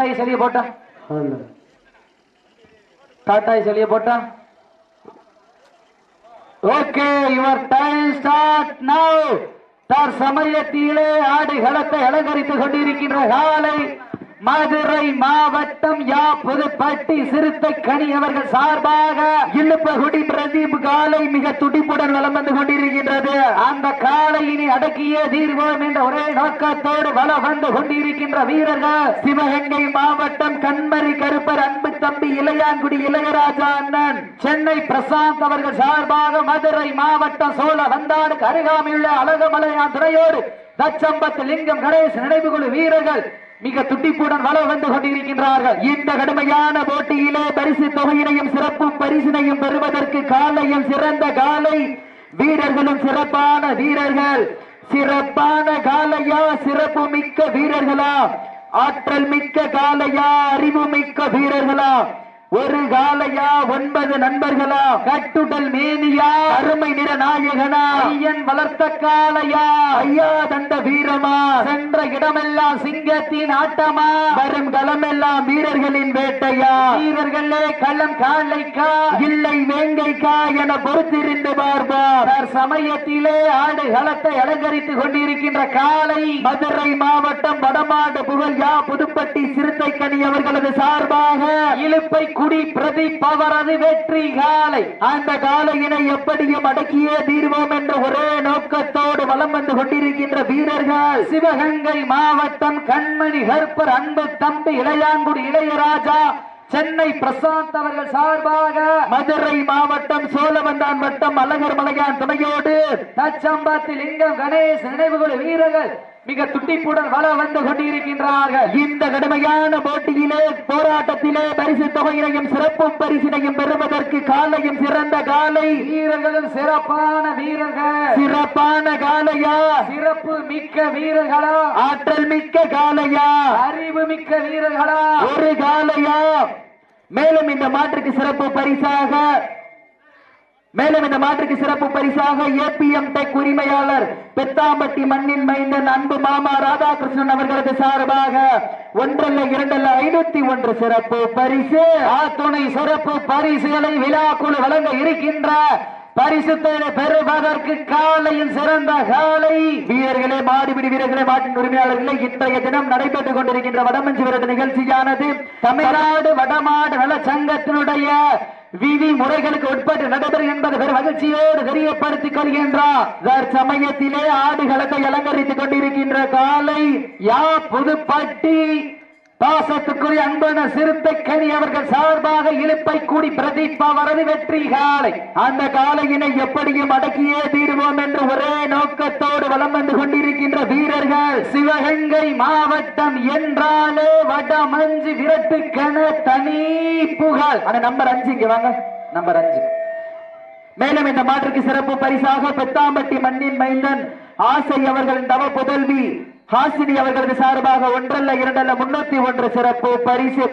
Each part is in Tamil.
டாட்டாய் செலிய போட்டா? டாட்டாய் செலிய போட்டா? Okay your time start now தற்சமயத்திலே ஆடுகளத்தை அலங்கரித்துக் கொண்டிருக்கின்ற காலை மதுரை மாவட்டம் யா புதுப்பட்டி சிறுத்தை கனி அவர்கள் சார்பாக இழுப்பகுடி பிரதீப் காலை மிக துடிப்புடன் வலம் வந்து கொண்டிருக்கின்றது. அந்த காலையினை அடக்கிய தீர்வோம் என்ற ஒரே நோக்கத்தோடு வலம் வந்து கொண்டிருக்கின்ற வீரர்கள். சிவகங்கை மாவட்டம் கண்மரி கருப்பர் அன்பு தம்பி இளையான்குடி இளையராஜா அண்ணன். சென்னை பிரசாந்த் அவர்கள் சார்பாக மதுரை மாவட்டம் சோழ வந்தாடுக்கு அருகாமையுள்ள அழகமலையான் துறையோடு தச்சம்பத்து லிங்கம் கணேஷ் நினைவுகுழு வீரர்கள். மிக துட்டிப்புடன் வள வந்து கொண்டிருக்கின்றார்கள். இந்த கடுமையான போட்டியிலே பரிசு தொகையினையும் சிறப்பு பரிசினையும் பெறுவதற்கு காலையும் சிறந்த காலை. வீரர்களும் சிறப்பான வீரர்கள். சிறப்பான காலையா? சிறப்பு மிக்க வீரர்களா? ஆற்றல் மிக்க காலையா? அறிவு மிக்க வீரர்களா? ஒரு காலையா ஒன்பது நண்பர்களா? கட்டுடல் மேனியா? அருமை நிற நாயகனா ஐயன் வளர்த்த காலையா ஐயா தந்த வீரமா? சென்ற இடமெல்லாம் சிங்கத்தின் ஆட்டமா? வரும் களமெல்லாம் வீரர்களின் வேட்டையா? வீரர்களே களம் காலைக்கா இல்லை வேங்கைக்கா என பொறுத்திருந்து பார்ப்பார் சமயத்திலே ஆடு களத்தை அலங்கரித்துக் கொண்டிருக்கின்ற காலை மதுரை மாவட்டம் வடமாடு புகழ் யா புதுப்பட்டி சிறுத்தை கனி அவர்களது சார்பாக இழுப்பை குடி பிரதீப் அவரது வெற்றி காலை. அந்த காலையினை எப்படியும் அடக்கியே தீர்வோம் என்ற ஒரே நோக்கத்தோடு வலம் வந்து கொண்டிருக்கின்ற வீரர்கள். சிவகங்கை மாவட்டம் கண்மணி ஹர்பர் அன்பு தம்பி இளையாங்குடி இளையராஜா சென்னை பிரசாந்த் அவர்கள் சார்பாக மதுரை மாவட்டம் சோழவந்தான் வட்டம் அழகர் மலையான் துணையோடு தச்சம்பத்தி லிங்கம் கணேஷ் நினைவுகள் வீரர்கள் மிக துட்டிப்புடன் வள வந்து கொண்டிருக்கின்றார்கள். இந்த கடுமையான போட்டியிலே போராட்டத்திலே பரிசு தொகையினையும் சிறப்பு பரிசினையும் பெறுவதற்கு காலையும் சிறந்த காலை. வீரர்களும் சிறப்பான வீரர்கள். சிறப்பான காலையா? சிறப்பு மிக்க வீரர்களா? ஆற்றல் மிக்க காலையா? அறிவு மிக்க வீரர்களா? ஒரு காலையா? மேலும் இந்த மாற்றுக்கு சிறப்பு பரிசாக மேலும் இந்த மாற்றுக்கு சிறப்பு பரிசாக ஏபிஎம் டெக் உரிமையாளர் பெத்தாம்பட்டி மண்ணின் மைந்தன் அன்பு மாமா ராதாகிருஷ்ணன் அவர்களது சார்பாக ஒன்றல்ல இரண்டல்ல ஐநூத்தி ஒன்று சிறப்பு பரிசு. ஆத்துணை சிறப்பு பரிசுகளை விழா குழு வழங்க இருக்கின்ற பரிசுத்தை பெறுவதற்கு காலையில் சிறந்த காலை. வீரர்களே மாடுபிடி வீரர்களே மாட்டின் உரிமையாளர்களே இன்றைய தினம் நடைபெற்றுக் கொண்டிருக்கின்ற வடமஞ்சி விரத நிகழ்ச்சியானது தமிழ்நாடு வடமாடு நல சங்கத்தினுடைய விதி முறைகளுக்கு உட்பட்டு நடைபெறும் என்பது பெரும் மகிழ்ச்சியோடு தெரியப்படுத்திக் கொள்கின்றார் சமயத்திலே ஆடுகளத்தை அலங்கரித்துக் கொண்டிருக்கின்ற காலை யா புதுப்பட்டி பாசத்துக்குரிய அன்பான சிறுத்தை கனி அவர்கள் சார்பாக இழுப்பை கூடி பிரதீபா வரது வெற்றி காலை. அந்த காலையினை எப்படியும் அடக்கியே தீருவோம் என்று ஒரே நோக்கத்தோடு வலம் வந்து கொண்டிருக்கின்ற வீரர்கள் சிவகங்கை மாவட்டம் என்றாலே வடமஞ்சு விரட்டுக்கென தனி புகழ். அந்த நம்பர் அஞ்சு இங்க வாங்க. நம்பர் அஞ்சு. மேலும் இந்த மாற்றுக்கு சிறப்பு பரிசாக பெத்தாம்பட்டி மண்ணின் மைந்தன் ஆசை அவர்களின் தவ புதல்வி ஹாசினி அவர்களது சார்பாக ஒன்றல்ல இரண்டல்ல முன்னூத்தி ஒன்று சிறப்பு பரிசு.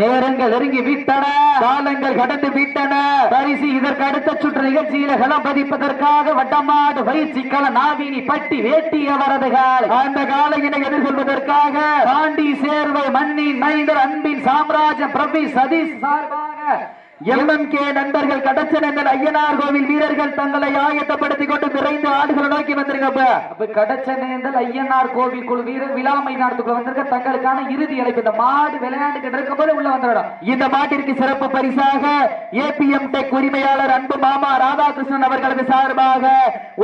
நேரங்கள் நெருங்கி விட்டன. காலங்கள் கடந்து விட்டன. பரிசு இதற்கு அடுத்த சுற்று நிகழ்ச்சியில களம் பதிப்பதற்காக வட்டமாடு பயிற்சி கள நாவினி பட்டி வேட்டி அவரது கால அந்த காலையினை எதிர்கொள்வதற்காக பாண்டி சேர்வை மண்ணின் மைந்தர் அன்பின் சாம்ராஜ்யம் பிரபி சதீஷ் சார்பாக எம்எம்கே நண்பர்கள் கடச்சனங்கள் ஐயனார் கோவில் வீரர்கள் தங்களை ஆயத்தப்படுத்திக் கொண்டு விரைந்து ஆடுகளை நோக்கி வந்திருக்கப்ப அப்ப. கடச்சனேந்தல் ஐயனார் கோவில் குழு வீரர் விழா மைதானத்துக்குள்ள வந்திருக்க தங்களுக்கான இறுதி அழைப்பு. இந்த மாடு விளையாண்டுகிட்டு இருக்கும் போது உள்ள வந்துவிடும் இந்த மாட்டிற்கு சிறப்பு பரிசாக ஏபிஎம் டெக் உரிமையாளர் அன்பு மாமா ராதாகிருஷ்ணன் அவர்களது சார்பாக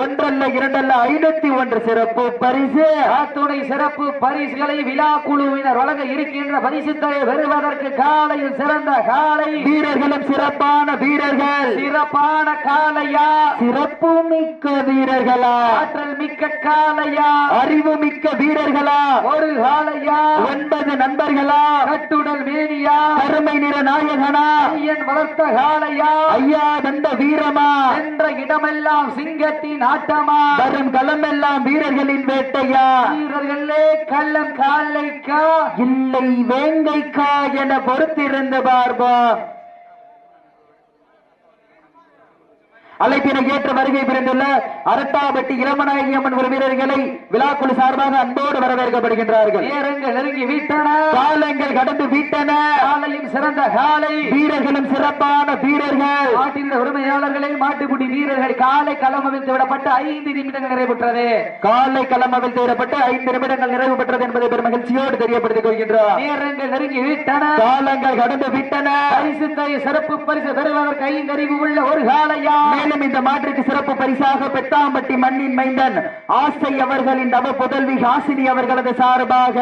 ஒன்றல்ல இரண்டல்ல ஐநூத்தி ஒன்று சிறப்பு பரிசு. அத்துணை சிறப்பு பரிசுகளை விழா குழுவினர் வழங்க இருக்கின்ற பரிசுத்தை பெறுவதற்கு காலையில் சிறந்த காலை. வீரர்களும் சிறப்பான வீரர்கள். சிறப்பான காலையா சிறப்பு மிக்க வீரர்களா. ஆற்றல் மிக்க காலையா அறிவு மிக்க வீரர்களா. ஒரு காலையா ஒன்பது நண்பர்களா. கட்டுடல் மேனியா. கருமை நிற நாயகனா. ஐயன் வளர்த்த காலையா ஐயா தந்த வீரமா. என்ற இடமெல்லாம் சிங்கத்தின் ஆட்டமா. வரும் களமெல்லாம் வீரர்களின் வேட்டையா. வீரர்களே கள்ளம் காலைக்கா இல்லை வேங்கைக்கா என பொறுத்திருந்து பார்ப்போம். அழைப்பினை ஏற்று வருகை புரிந்துள்ள அரட்டாபட்டி இளமநாயகி அம்மன் ஒரு வீரர்களை விழாக்குழு சார்பாக அன்போடு வரவேற்கப்படுகின்றார்கள். நேரங்கள் நெருங்கி விட்டன. காலங்கள் கடந்து விட்டன. காலையும் சிறந்த காலை. வீரர்களும் சிறப்பான வீரர்கள். மாட்டின் உரிமையாளர்களே மாட்டுக்குடி வீரர்கள் காலை களம் அமைத்து விடப்பட்டு ஐந்து நிமிடங்கள் நிறைவுற்றது. காலை களமவில் தேடப்பட்டு ஐந்து நிமிடங்கள் நிறைவு பெற்றது என்பதை பெரும் மகிழ்ச்சியோடு தெரியப்படுத்திக் கொள்கின்றார். நேரங்கள் நெருங்கி விட்டன. காலங்கள் கடந்து விட்டன. பரிசு சிறப்பு பரிசு பெறுவதற்கு ஐந்தறிவு உள்ள ஒரு காலையா மேலும் இந்த மாற்றுக்கு சிறப்பு பரிசாக பெத்தாம்பட்டி மண்ணின் மைந்தன் ஆசை அவர்களின் தவ புதல்வி ஹாசினி அவர்களது சார்பாக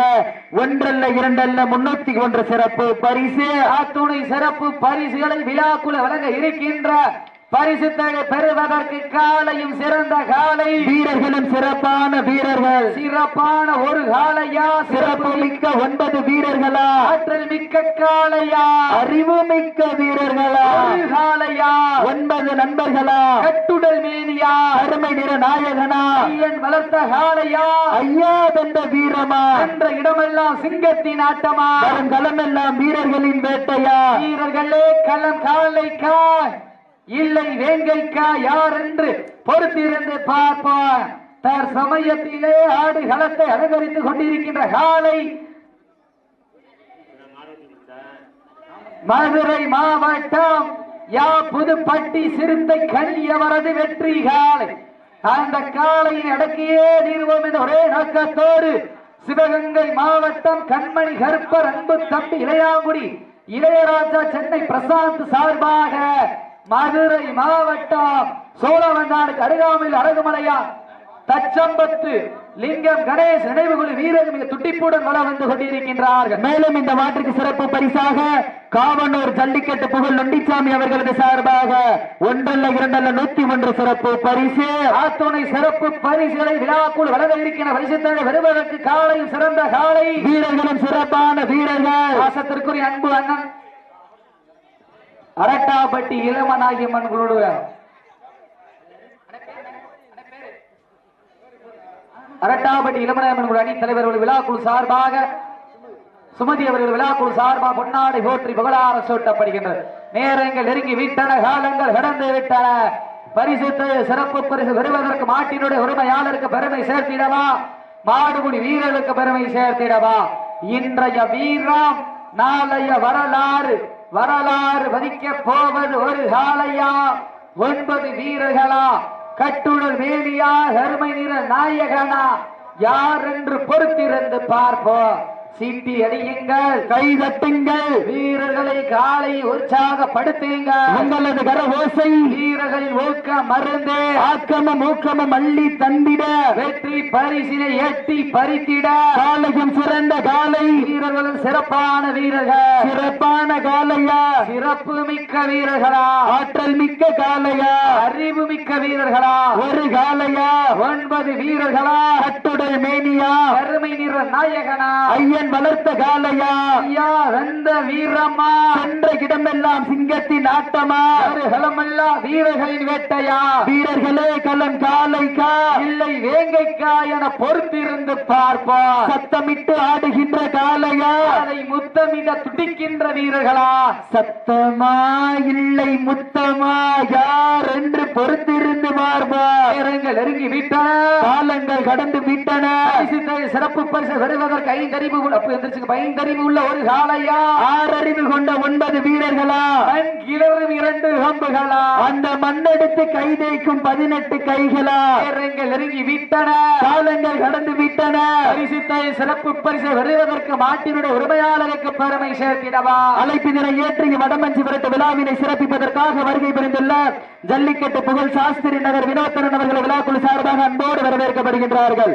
ஒன்றல்ல இரண்டல்ல முன்னூத்தி ஒன்று சிறப்பு பரிசு. அத்துணை சிறப்பு பரிசுகளை விழாக்குள்ள வழங்க இருக்கின்ற பரிசு தொகை பெறுவதற்கு காலையும் சிறந்த காலை. வீரர்களும் சிறப்பான வீரர்கள். சிறப்பான ஒரு காலையா? சிறப்பு மிக்க ஒன்பது வீரர்களா? ஆற்றல் மிக்க காலையா? அறிவு மிக்க வீரர்களா? ஒரு காலையா? ஒன்பது நண்பர்களா? கட்டுடல் மேனியா? அருமை நிற நாயகனா? ஐயன் வளர்த்த காலையா? ஐயா தந்த வீரமா? என்ற இடமெல்லாம் சிங்கத்தின் ஆட்டமா? வரும் களமெல்லாம் வீரர்களின் வேட்டையா? வீரர்களே களம் காலைக்கா? இல்லை வேங்கைக்கா யார் என்று பொறுத்திருந்து பார்ப்போம் தர் சமயத்திலே ஆடு களத்தை அலங்கரித்துக் கொண்டிருக்கின்ற காலை மதுரை மாவட்டம் யா புதுப்பட்டி சிறுத்தை கண்ணியவரது வெற்றி காலை. அந்த காலையின் அடக்கியே தீர்வோம் என்ற ஒரே நோக்கத்தோடு சிவகங்கை மாவட்டம் கண்மணி கருப்பர் அன்பு தம்பி இளையாங்குடி இளையராஜா சென்னை பிரசாந்த் சார்பாக மதுரை மாவட்டம் சோழவந்தானுக்கு அருகாமையில் அழகுமலையார் தச்சம்பத்து லிங்கம் கணேஷ் நினைவுகுழு வீரர்கள் மிக துட்டிப்புடன் வள வந்து கொண்டிருக்கின்றார்கள். மேலும் இந்த மாற்றுக்கு சிறப்பு பரிசாக காவனூர் ஜல்லிக்கட்டு புகழ் நொண்டிச்சாமி அவர்களது சார்பாக ஒன்றல்ல இரண்டல்ல நூத்தி ஒன்று சிறப்பு பரிசு. ஆத்துணை சிறப்பு பரிசுகளை விழாக்குள் வளர இருக்கின்ற பரிசுத்தனை வருவதற்கு காலையும் சிறந்த காலை. வீரர்களும் சிறப்பான வீரர்கள். வாசத்திற்குரிய அன்பு அண்ணன் அரட்டாப்பட்டி இளமநாயகம்மன் குழுவ அரட்டாப்பட்டி இளமநாயகம்மன் குழு அணி தலைவர்கள் விழாக்குழு சார்பாக சுமதி அவர்கள் விழாக்குழு சார்பாக பொன்னாடை போற்றி புகழார சூட்டப்படுகின்றது. நேரங்கள் நெருங்கி விட்டன காலங்கள் கடந்து விட்டன. பரிசுத்து சிறப்பு பரிசு பெறுவதற்கு மாட்டினுடைய உரிமையாளருக்கு பெருமை சேர்த்திடவா? மாடுகுடி வீரர்களுக்கு பெருமை சேர்த்திடவா? இன்றைய வீரம் நாளைய வரலாறு வரலாறு வதிக்க போவது ஒரு காலையா? ஒன்பது வீரர்களா? கட்டுடல் வேலியா கருமை நிற நாயகனா? யார் என்று பொறுத்திருந்து பார்ப்போம். சீட்டி அடியுங்கள் கை தட்டுங்கள். வீரர்களை காலை உற்சாகப்படுத்துங்கள். உங்களது கர ஓசை வீரர்களின் ஊக்கம் மருந்து ஆக்கமும் ஊக்கமும் அள்ளி தந்திட. வெற்றி பரிசினை எட்டி பறித்திட. காலையும் சிறந்த காலை. வீரர்களும் சிறப்பான வீரர்கள். சிறப்பான காலையா. சிறப்பு மிக்க வீரர்களா. ஆற்றல் மிக்க காலையா. அறிவு மிக்க வீரர்களா. ஒரு காலையா. ஒன்பது வீரர்களா. கட்டுடல் மேனியா. கருமை நிற நாயகனா. ஐயன் வளர்த்த காலையா வெந்த வீரம்மா. சென்ற இடமெல்லாம் சிங்கத்தின் ஆட்டமா? களமல்லா வீரர்களின் வேட்டையா? வீரர்களே களம் காலைக்கா இல்லை வேங்கைக்கா என பொறுத்திருந்து பார்ப்போம் சத்தமிட்டு ஆடுகின்ற காலையா அதை முத்தமிட துடிக்கின்ற வீரர்களா? சத்தமா? இல்லை முத்தமா? யார் என்று பொறுத்திருந்து பார்ப்பா. நேரங்கள் நெருங்கி விட்டன. காலங்கள் கடந்து விட்டன. சிறப்பு பரிசு பெறுவதற்கு ஐந்தறிவு அப்ப எந்திரிச்சுங்க, ஐந்தறிவு உள்ள ஒரு காலையா ஆறறிவு கொண்ட ஒன்பது வீரர்களா? கிளறும் இரண்டு கம்புகளா? அந்த மண்ணெடுத்து கை தேய்க்கும் பதினெட்டு கைகளா? நேரங்கள் நெருங்கி விட்டன. காலங்கள் கடந்து விட்டன. பரிசு தொகை, சிறப்பு பரிசு பெறுவதற்கு மாட்டினுடைய உரிமையாளருக்கு பெருமை சேர்த்திடவா? அழைப்பினை ஏற்றி வடமஞ்சி விரட்டு விழாவினை சிறப்பிப்பதற்காக வருகை புரிந்துள்ள ஜல்லிக்கட்டு புகழ் சாஸ்திரி நகர் வினோத்தரன் அவர்கள் விழாக்குழு சார்பாக அன்போடு வரவேற்கப்படுகின்றார்கள்.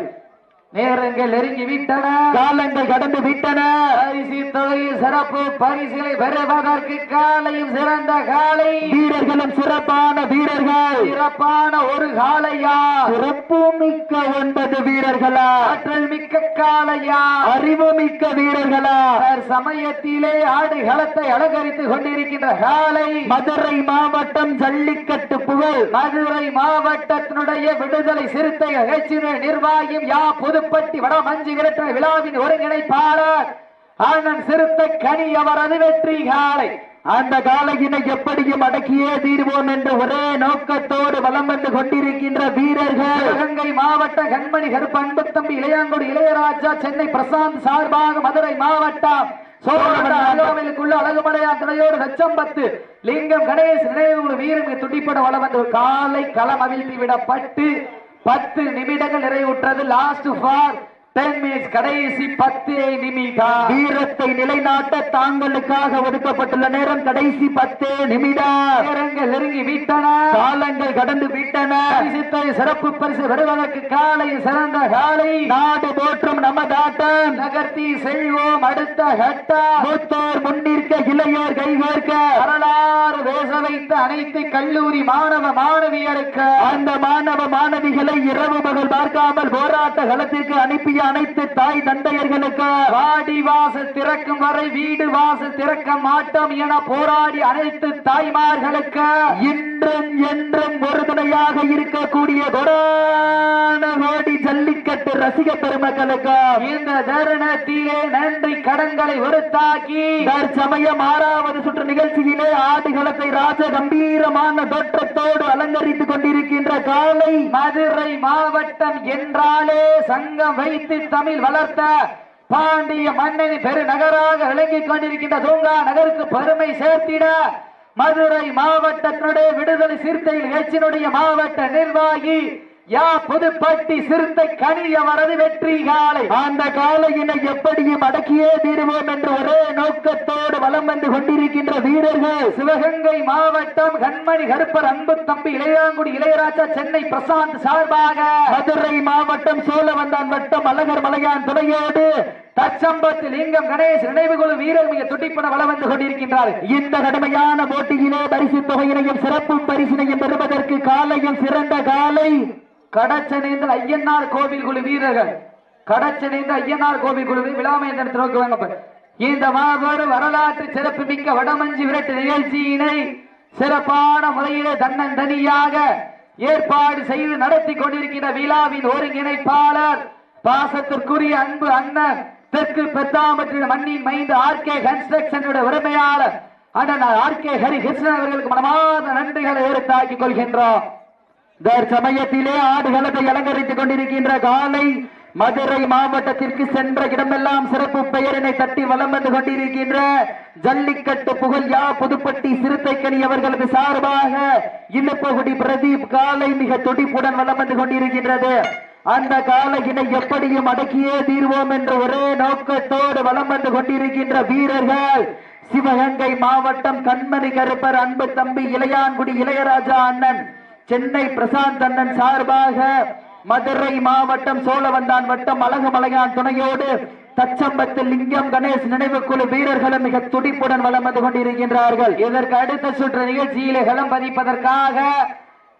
நேரங்கள் நெருங்கி விட்டன. காலங்கள் கடந்து விட்டன. பரிசு தொகை சிறப்பு பரிசுகளை பெறுவதற்கு காலையும் சிறந்த காலை. வீரர்களும் சிறப்பான வீரர்கள். சிறப்பான ஒரு காலையா. சிறப்பு மிக்க ஒன்பது வீரர்களா. ஆற்றல் மிக்க காலையா. அறிவு மிக்க வீரர்களா. சமயத்திலே ஆடு களத்தை அலங்கரித்துக் கொண்டிருக்கின்ற காலை. மதுரை மாவட்டம் ஜல்லிக்கட்டு புகழ். மதுரை மாவட்டத்தினுடைய விடுதலை கட்சியினுடைய நிர்வாகியும் யா புதுப்பட்டி வட மஞ்சு விரட்ட விழாவின் ஒருங்கிணைப்பாளர் அண்ணன் சிறுத்த கனி அவரது வெற்றி காலை. அந்த காலையினை எப்படியும் அடக்கியே தீர்வோம் என்று ஒரே நோக்கத்தோடு வலம் வந்து கொண்டிருக்கின்ற வீரர்கள். சிவகங்கை மாவட்ட கண்மணி கருப்பு தம்பி இளையாங்குடி இளையராஜா சென்னை பிரசாந்த் சார்பாக மதுரை மாவட்டம் சோழவட்ட அலோவிலுக்குள்ள அழகுமலையா லட்சம்பத்து லிங்கம் கணேஷ் நினைவு வீரர்கள் துடிப்பட வளம் வந்து காலை களம் அவிழ்த்து விடப்பட்டு பத்து நிமிடங்கள் நிறைவுற்றது லாஸ்ட் ஃபார் கடைசி பத்து நிமிடம். வீரத்தை நிலைநாட்ட தாங்களுக்காக ஒதுக்கப்பட்டுள்ள நேரம் கடைசி பத்தே நிமிடம். நேரங்கள் நெருங்கி விட்டன. காலங்கள் கடந்து விட்டன. சிறப்பு பரிசு பெறுவதற்கு காலை சிறந்த காலை. நாடு போற்றும் நமதாட்டம் நகர்த்தி செல்வோம் அடுத்த கட்டம். மூத்தோர் முன்னிற்க இளையோர் கைகோர்க்க வரலாறு பேச வைத்த அனைத்து கல்லூரி மாணவ மாணவியருக்கு. அந்த மாணவ மாணவிகளை இரவு பகல் பார்க்காமல் போராட்ட களத்திற்கு அனுப்பிய அனைத்து தாய் தந்தையர்களுக்கு வாடி வாச திறக்கும் வரை வீடு வாச திறக்க மாட்டோம் என போராடி அனைத்து தாய்மார்களுக்கு இன்றும் என்றும் ஒருதுணையாக இருக்கக்கூடிய கொடான ஜல்லிக்கட்டு ரசிக பெருமக்களுக்கு இந்த தருணத்திலே நன்றி கடன்களை ஒருத்தாக்கி தற்சமயம் ஆறாவது சுற்று நிகழ்ச்சியிலே ஆடுகளத்தை ராஜ கம்பீரமான தோற்றத்தோடு அலங்கரித்துக் கொண்டிருக்கின்ற காலை மதுரை மாவட்டம் என்றாலே சங்கம் வைத்து தமிழ் வளர்த்த பாண்டிய மன்னனின் பெருநகராக விளங்கிக் கொண்டிருக்கின்ற தூங்கா நகருக்கு பெருமை சேர்த்திட மதுரை மாவட்டத்தினுடைய விடுதலை சிறுத்தை நிகழ்ச்சியினுடைய மாவட்ட நிர்வாகி யா புதுப்பட்டி சிறுத்தை கனியவரது வெற்றி காலை. அந்த காலையினை எப்படியும் அடக்கியே தீருவோம் என்று ஒரே நோக்கத்தோடு வலம் வந்து கொண்டிருக்கின்ற வீரர்கள். சிவகங்கை மாவட்டம் கண்மணி கருப்பர் அன்பு தம்பி இளையாங்குடி இளையராஜா சென்னை பிரசாந்த் சார்பாக. மதுரை மாவட்டம் சோழவந்தான் வட்டம் அழகர் மலையான் துணையோடு தச்சம்பத்து லிங்கம் கணேஷ் நினைவு குழு வீரர் மிக துடிப்பட வள வந்து கொண்டிருக்கின்றார். இந்த கடுமையான போட்டியிலே பரிசு தொகையினையும் சிறப்பு பரிசினையும் பெறுவதற்கு காலையும் சிறந்த காலை கடச்சனேந்தல் ஐயனார் கோவில் குழு வீரர்கள். கடச்சனேந்த ஐயனார் கோவில் குழு விழாமேந்திரத்தில் நோக்கி வாங்க இந்த மாபெரும் வரலாற்று சிறப்பு மிக்க வடமஞ்சி விரட்டு நிகழ்ச்சியினை சிறப்பான முறையிலே தன்னந்தனியாக ஏற்பாடு செய்து நடத்தி கொண்டிருக்கிற விழாவின் ஒருங்கிணைப்பாளர் பாசத்திற்குரிய அன்பு அண்ணன் தெற்கு பெத்தாமற்றின் மண்ணின் மைந்த ஆர்கே கன்ஸ்ட்ரக்ஷன் உரிமையாளர் அண்ணன் ஆர்கே ஹரி கிருஷ்ணன் அவர்களுக்கு மனமார்ந்த நன்றிகளை எடுத்தாக்கிக் கொள்கின்றோம். தற்சமயத்திலே ஆடுகளத்தை அலங்கரித்துக் கொண்டிருக்கின்ற காலை மதுரை மாவட்டத்திற்கு சென்ற இடமெல்லாம் சிறப்பு பெயரினை தட்டி வலம் வந்து கொண்டிருக்கின்ற ஜல்லிக்கட்டு புகழ் யா புதுப்பட்டி சிறுத்தைக்கணி அவர்களது சார்பாக இல்லப்பகுடி பிரதீப் காலை மிக துடிப்புடன் வலம் வந்து கொண்டிருக்கின்றது. அந்த காலையினை எப்படியும் அடக்கியே தீர்வோம் என்ற ஒரே நோக்கத்தோடு வலம் வந்து கொண்டிருக்கின்ற வீரர்கள். சிவகங்கை மாவட்டம் கண்மணி கருப்பர் அன்பு தம்பி இளையான்குடி இளையராஜா அண்ணன் சென்னை பிரசாந்த் அண்ணன் சார்பாக மதுரை மாவட்டம் சோழவந்தான் வட்டம் அழகுமலையான் துணையோடு தச்சம்பத்து லிங்கம் கணேஷ் நினைவு குழு வீரர்களும் மிக துடிப்புடன் வளம் வந்து கொண்டிருக்கின்றார்கள். இதற்கு அடுத்த சுற்று நிகழ்ச்சியிலே களம் பதிப்பதற்காக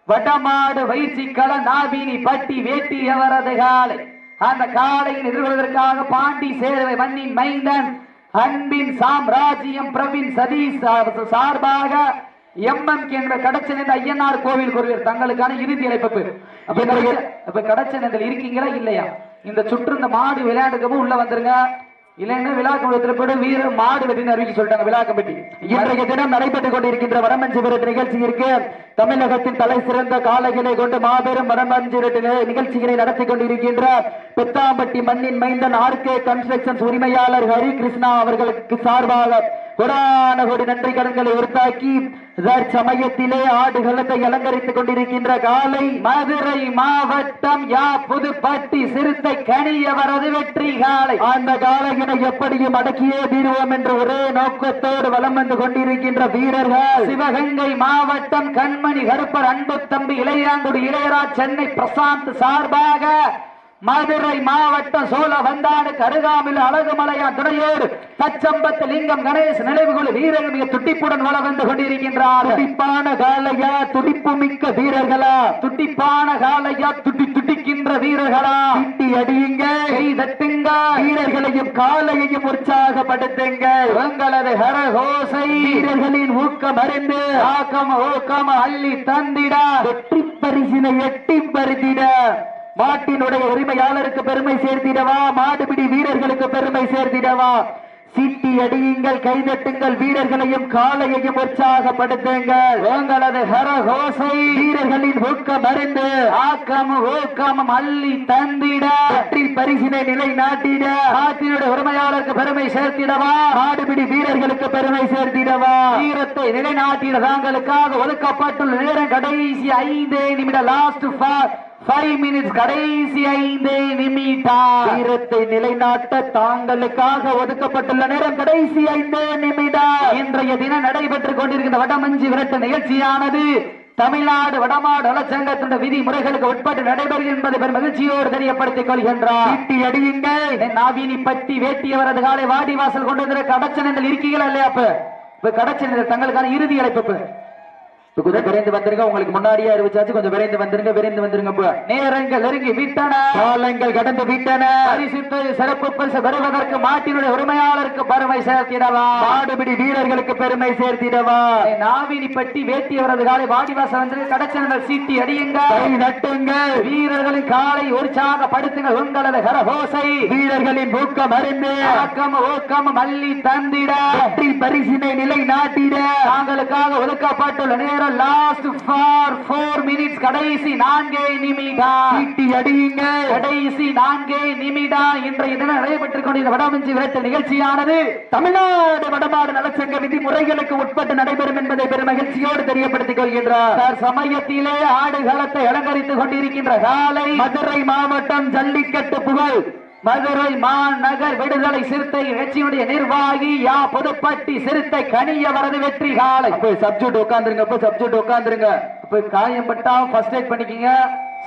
வடமாடு வைச்சிக்கல நாபினி பட்டி வேட்டி எவரது காலை. அந்த காலையில் எதிர்கொள்வதற்காக பாண்டி சேர்வை மண்ணின் மைந்தன் அன்பின் சாம்ராஜ்யம் பிரவீன் சதீஷ் சார்பாக எம்எம் என்ற கடச்சனிந்த ஐயனார் கோவில் குருவியர் தங்களுக்கான இறுதி அழைப்பு. அப்ப கடச்ச- அப்ப கடச்சனத்தில் இருக்கீங்களா இல்லையா? இந்த சுற்று இந்த மாடு விளையாட்டுக்கு உள்ள வந்துருங்க. இல்லைன்னா விழா குழுத்திற்கு வீர மாடு வெட்டின்னு அறிவிக்க சொல்லிட்டாங்க விழா கமிட்டி இன்றைய தினம் நடைபெற்றுக் கொண்டிருக்கின்ற வடமஞ்சு விரட்டு நிகழ்ச்சியிற்கு தமிழகத்தின் தலை சிறந்த காளைகளை கொண்டு மாபெரும் வடமஞ்சு விரட்டு நிகழ்ச்சிகளை நடத்தி கொண்டிருக்கின்ற பெத்தாம்பட்டி மண்ணின் மைந்தன் ஆர்கே கன்ஸ்ட்ரக்ஷன்ஸ் உரிமையாளர் ஹரி கிருஷ்ணா அவர்களுக்கு சார்பாக கொடான கொடி நன்றி கடன்களை உறுத்தாக்கி சமயத்திலே ஆடுகளத்தை அலங்கரித்துக் கொண்டிருக்கின்ற காலை மதுரை மாவட்டம் யா புதுப்பட்டி சிறுத்தை கனியவரது வெற்றி காலை. அந்த காலையினை எப்படியும் அடக்கியே தீருவோம் என்ற ஒரே நோக்கத்தோடு வலம் வந்து கொண்டிருக்கின்ற வீரர்கள். சிவகங்கை மாவட்டம் கண்மணி கருப்பர் அன்பு தம்பி இளையாங்குடி இளையராஜ் சென்னை பிரசாந்த் சார்பாக மதுரை மாவட்டம் சோழ வந்தாடு கருகாமில் அழகுமலையா துணையோடு தச்சம்பத்து லிங்கம் கணேஷ் நினைவுகுழு வீரர்கள் மிக துட்டிப்புடன் வள வந்து கொண்டிருக்கின்றார். துடிப்பான காலையா துடிப்பு மிக்க வீரர்களா? துட்டிப்பான காலையா துட்டி துடிக்கின்ற வீரர்களா? திட்டி அடியுங்க. தட்டுங்க. வீரர்களையும் காலையையும் உற்சாகப்படுத்துங்கள் உங்களது ஹரகோசை வீரர்களின் ஊக்கம் அறிந்து ஆக்கம் ஊக்கம் அள்ளி தந்திட. வெற்றி பரிசினை எட்டி பருத்திட மாட்டினுடைய உரிமையாளருக்கு பெருமை சேர்த்திடவா? மாடுபிடி வீரர்களுக்கு பெருமை சேர்த்திடவா? சீட்டி அடியுங்கள் கைதட்டுங்கள் வீரர்களையும் காலையையும் உற்சாகப்படுத்துங்கள். உங்களது ஹரஹோசை வீரர்களின் ஊக்கம் அறிந்து ஆக்கமும் ஊக்கமும் அள்ளி தந்திட. வெற்றி பரிசினை நிலை நாட்டிட நாட்டினுடைய உரிமையாளருக்கு பெருமை சேர்த்திடவா? மாடுபிடி வீரர்களுக்கு பெருமை சேர்த்திடவா? வீரத்தை நிலைநாட்டிட தாங்களுக்காக ஒதுக்கப்பட்டுள்ள நேரம் கடைசி ஐந்தே நிமிட லாஸ்ட் ஃபைவ் மினிட்ஸ் கடைசி ஐந்தே நிமிடம். வீரத்தை நிலைநாட்ட தாங்களுக்காக ஒதுக்கப்பட்டுள்ள நேரம் கடைசி ஐந்து நிமிடம். இன்றைய தினம் நடைபெற்றுக் கொண்டிருக்கின்ற வடமஞ்சி விரட்டு நிகழ்ச்சியானது தமிழ்நாடு வடமாடு நலச்சங்கத்தினுடைய விதிமுறைகளுக்கு உட்பட்டு நடைபெறும் என்பதை பெரும் மகிழ்ச்சியோடு தெரியப்படுத்திக் கொள்கின்றார் சீட்டி அடியுங்கள் நாவினி பட்டி வேட்டியவரது காலை வாடி வாசல் கொண்டு வந்து கடச்சனங்கள் இருக்கீங்களா இல்லையா அப்ப? இப்ப கடச்சனங்கள் தங்களுக்கான இறுதி அழைப்பு. இப்ப. இப்ப கொஞ்சம் விரைந்து வந்துருங்க. உங்களுக்கு முன்னாடியே அறிவிச்சாச்சு. கொஞ்சம் விரைந்து வந்துருங்க. விரைந்து வந்துருங்க நேரங்கள் நெருங்கி விட்டன. காலங்கள் கடந்து விட்டன. பரிசுத்தை சிறப்பு பரிசு பெறுவதற்கு மாட்டினுடைய உரிமையாளருக்கு பெருமை சேர்த்திடவா? மாடுபிடி வீரர்களுக்கு பெருமை சேர்த்திடவா? நாவினி பட்டி வேட்டியவரது காலை வாடிவாசல் வந்து கடச்சனங்கள் சீட்டி அடியுங்க. கை நட்டுங்கள் வீரர்களின் காலை உற்சாகப்படுத்துங்கள் உங்களது கரகோசை. வீரர்களின் ஊக்கம் அறிந்து. ஆக்கம் ஊக்கம் மல்லி தந்திட. பரிசினை நிலை நாட்டிட தாங்களுக்காக ஒதுக்கப்பட்டுள்ள நேரம் லாஸ்ட் ஃபார் ஃபோர் மினிட்ஸ் கடைசி நான்கே நிமிடம் சீட்டி அடியுங்கள் கடைசி நான்கே நிமிடம் இன்றைய தினம் நடைபெற்றுக் கொண்டிருந்த வடமஞ்சி விரட்டு நிகழ்ச்சியானது தமிழ்நாடு வடமாடு நலச்சங்க விதிமுறைகளுக்கு உட்பட்டு நடைபெறும் என்பதை பெரும் மகிழ்ச்சியோடு தெரியப்படுத்திக் கொள்கின்றார். சமயத்திலே ஆடுகளத்தை அலங்கரித்துக் கொண்டிருக்கின்ற காலை மதுரை மாவட்டம் ஜல்லிக்கட்டு புகழ். மதுரை மாநகர் விடுதலை சிறுத்தை கட்சியினுடைய நிர்வாகி யா புதுப்பட்டி சிறுத்தை கனியவரது வெற்றி காலை. அப்ப சப்ஜூட் உட்காந்துருங்க அப்ப சப்ஜூட் உட்காந்துருங்க இப்ப காயம்பட்டா ஃபர்ஸ்ட் எய்ட் பண்ணிக்கீங்க.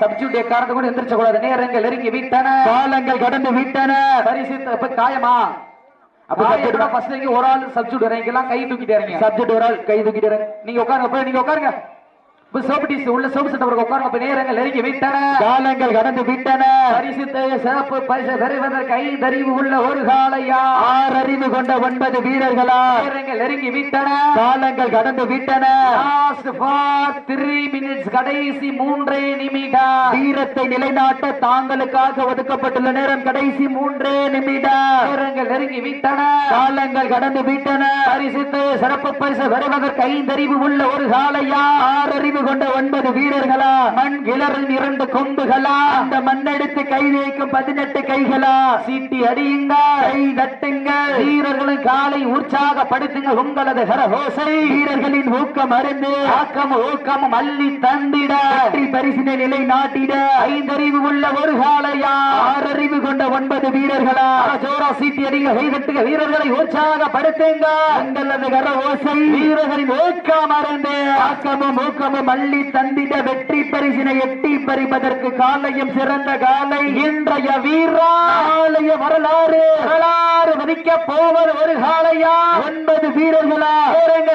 சப்ஜூட் காரணத்தை கூட எந்திரிச்ச கூடாது நேரங்கள் நெருங்கி விட்டன. காலங்கள் கடந்து விட்டன. பரிசு இப்ப காயமா? அப்ப ஃபர்ஸ்ட் ஒரு ஆள் சப்ஜூட் இறங்கிக்கலாம் கை தூக்கிட்டு இறங்க சப்ஜெக்ட் ஒரு ஆள் கை தூக்கிட்டு நீங்க உட்காருங்க போய் நீங்க உட்காருங்க. உள்ள நேரங்கள் நெருங்கி விட்டன. காலங்கள் கடந்து விட்டன. சிறப்பு பரிசு பெறுவதற்கு ஐந்தறிவு உள்ள ஒரு காலையா ஆறு அறிவு கொண்ட ஒன்பது வீரர்களா? நேரங்கள் நெருங்கி விட்டன. காலங்கள் கடந்து விட்டன. லாஸ்ட் ஃபார் த்ரீ மினிட்ஸ் கடைசி மூன்றே நிமிடம் வீரத்தை நிலைநாட்ட தாங்களுக்காக ஒதுக்கப்பட்டுள்ள நேரம் கடைசி மூன்றே நிமிடம் நேரங்கள் நெருங்கி விட்டன. காலங்கள் கடந்து விட்டன. பரிசுத்த சிறப்பு பரிசு பெறுவதற்கு ஐந்தறிவு உள்ள ஒரு காலையா ஆறு அறிவு கொண்ட ஒன்பது வீரர்களா? மண் கிளறின் இரண்டு கொம்புகளா? அந்த மண்ணெடுத்து கை வைக்கும் பதினெட்டு கைகளா? சீட்டி அடியுங்க கை நட்டுங்கள் வீரர்களின் காலை உற்சாகப்படுத்துங்க உங்களது கரஹோசை வீரர்களின் ஊக்கம் அறிந்து ஆக்கம் ஊக்கம் அள்ளி தந்திட. பரிசினை நிலை நாட்டிட ஐந்தறிவு உள்ள ஒரு காலையா ஆறறிவு கொண்ட ஒன்பது வீரர்களா? ஜோரா சீட்டி அடிங்க கைதட்டுங்க வீரர்களை உற்சாகப்படுத்துங்க உங்களது கர ஓசை வீரர்களின் ஊக்கம் அறிந்து ஆக்கமும் ஊக்கமும் அள்ளி தந்திட வெற்றி பரிசினை எட்டி பறிப்பதற்கு காலையும் சிறந்த காலை. இன்றைய வீரா ஆலய வரலாறு. வரலாறு மதிக்க போவது ஒரு காலையா? ஒன்பது வீரர்களா?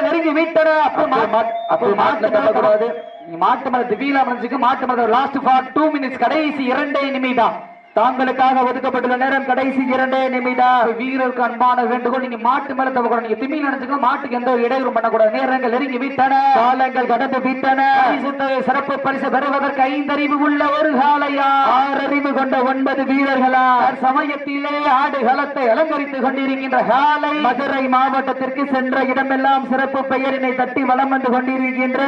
நெருங்கி விட்டன. அப்ப மா- அப்ப மாட்டுல கட்டக்கூடாது நீ மாட்டு மரத்து வீல அமைஞ்சுக்கு மாட்டு மரத்து லாஸ்ட் ஃபார் டூ மினிட்ஸ் கடைசி இரண்டே நிமிடம். தாங்களுக்காக ஒதுக்கப்பட்டுள்ள நேரம் கடைசி இரண்டே நிமிடம். வீரருக்கு அன்பான வேண்டுகோள் நீங்க மாட்டு மேல தவக்கூடாது நீங்க திமி நினைச்சுக்கோ மாட்டுக்கு எந்த ஒரு இடையூறும் பண்ணக்கூடாது. நேரங்கள் நெருங்கி விட்டன. காலங்கள் கடந்து விட்டன. சிறப்பு பரிசு பெறுவதற்கு ஐந்தறிவு உள்ள ஒரு காலையா ஆறறிவு கொண்ட ஒன்பது வீரர்களா? சமயத்திலே ஆடுகளத்தை அலங்கரித்துக் கொண்டிருக்கின்ற காலை மதுரை மாவட்டத்திற்கு சென்ற இடமெல்லாம் சிறப்பு பெயரினை தட்டி வலம் வந்து கொண்டிருக்கின்ற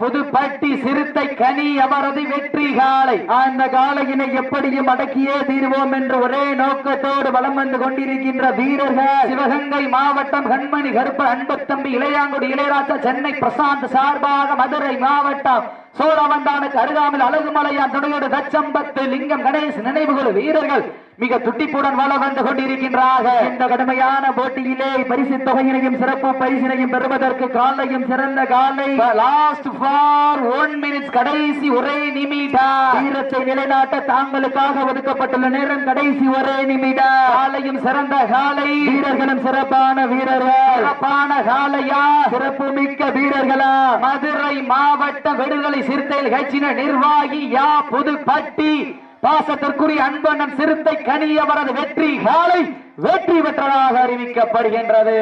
புதுப்பட்டி சிறுத்தை கனி அவரது வெற்றி காலை அந்த காலையினை எப்படியும் அடக்கி அடக்கியே தீர்வோம் என்று ஒரே நோக்கத்தோடு வலம் வந்து கொண்டிருக்கின்ற வீரர்கள். சிவகங்கை மாவட்டம் கண்மணி கருப்ப அன்பத்தம்பி இளையாங்குடி இளையராஜா சென்னை பிரசாந்த் சார்பாக மதுரை மாவட்டம் சோழவந்தானுக்கு அருகாமல் அழகுமலையான் துணையோடு தச்சம்பத்து லிங்கம் கணேஷ் நினைவுகள் வீரர்கள் மிக துட்டிப்புடன் வள வந்து கொண்டிருக்கின்றார்கள் இந்த கடுமையான போட்டியிலே பரிசு தொகையினையும் சிறப்பு பரிசினையும் பெறுவதற்கு காலையும் சிறந்த காலை. லாஸ்ட் ஃபார் ஒன் மினிட்ஸ் கடைசி ஒரே நிமிடம். வீரத்தை நிலைநாட்ட தாங்களுக்காக ஒதுக்கப்பட்டுள்ள நேரம் கடைசி ஒரே நிமிடம். காலையும் சிறந்த காலை. வீரர்களும் சிறப்பான வீரர்கள். சிறப்பான காலையா? சிறப்பு மிக்க வீரர்களா? மதுரை மாவட்ட விடுதலை சிறுத்தைகள் கட்சியினர் நிர்வாகி யா புதுப்பட்டி. பாசத்திற்குரிய அன்பண்ணன் சிறுத்தை கனி அவரது வெற்றி காலை வெற்றி பெற்றதாக அறிவிக்கப்படுகின்றது.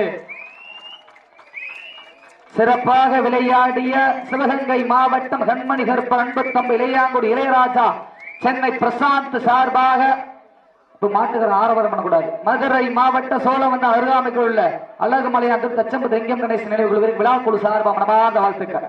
சிறப்பாக விளையாடிய சிவகங்கை மாவட்டம் கண்மணி கற்ப அன்பத்தம் இளையாங்குடி இளையராஜா சென்னை பிரசாந்த் சார்பாக மாட்டுகிற ஆரவாரம் பண்ணக்கூடாது. மதுரை மாவட்ட சோழவந்த அருகாமைக்குள் உள்ள அழகுமலை அந்த தச்சம்பு தெங்கம் கணேசன் நினைவுகள் விழா குழு சார்பாக மனமார்ந்த வாழ்த்துக்கள்.